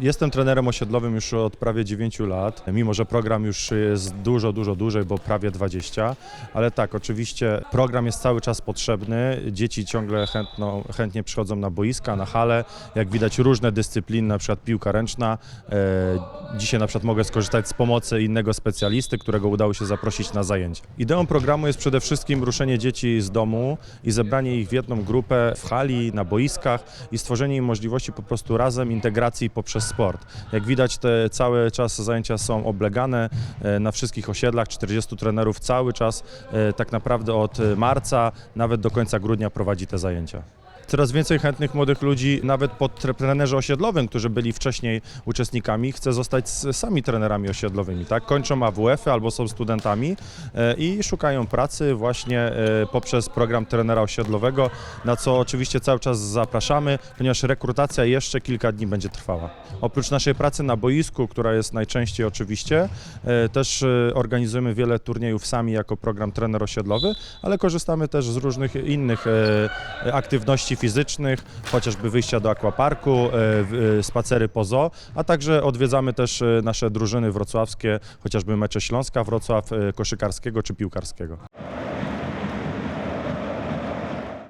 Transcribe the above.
Jestem trenerem osiedlowym już od prawie 9 lat, mimo że program już jest dużo, dużo dłużej, bo prawie 20, ale tak, oczywiście program jest cały czas potrzebny. Dzieci ciągle chętno, chętnie przychodzą na boiska, na hale. Jak widać różne dyscypliny, na przykład piłka ręczna. E, dzisiaj na przykład mogę skorzystać z pomocy innego specjalisty, którego udało się zaprosić na zajęcia. Ideą programu jest przede wszystkim ruszenie dzieci z domu i zebranie ich w jedną grupę w hali, na boiskach i stworzenie im możliwości po prostu razem integracji poprzez sport. Jak widać, te cały czas zajęcia są oblegane e, na wszystkich osiedlach, 40 trenerów cały czas, e, tak naprawdę od e, marca, nawet do końca grudnia prowadzi te zajęcia. Coraz więcej chętnych młodych ludzi, nawet po tre- trenerze osiedlowym, którzy byli wcześniej uczestnikami, chce zostać sami trenerami osiedlowymi. Tak? Kończą AWF-y albo są studentami e, i szukają pracy właśnie e, poprzez program trenera osiedlowego, na co oczywiście cały czas zapraszamy, ponieważ rekrutacja jeszcze kilka dni będzie trwała. Oprócz naszej pracy na boisku, która jest najczęściej oczywiście, e, też organizujemy wiele turniejów sami jako program trener osiedlowy, ale korzystamy też z różnych innych aktywności fizycznych, chociażby wyjścia do akwaparku, e, e, spacery po zoo, a także odwiedzamy też e, nasze drużyny wrocławskie, chociażby mecze Śląska, Wrocław, e, koszykarskiego czy piłkarskiego.